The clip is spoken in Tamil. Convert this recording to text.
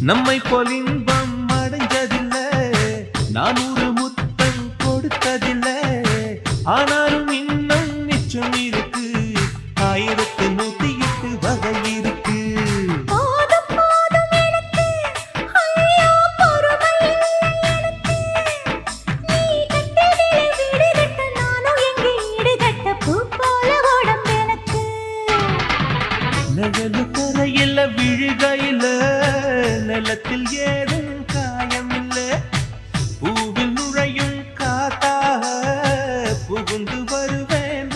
நம்மை போல் இன்பம் அடைஞ்சதில்ல. நான் ஒரு முத்தம் கொடுத்ததில்ல. ஆனாலும் இன்னும் மிச்சம் இருக்கு. ஆயிரத்து நூத்தி நிழலு கரையில விழுகையில நிலத்தில் ஏதும் காயமில்லை. பூவில் நுழையும் காத்தாக புகுந்து வருவேன்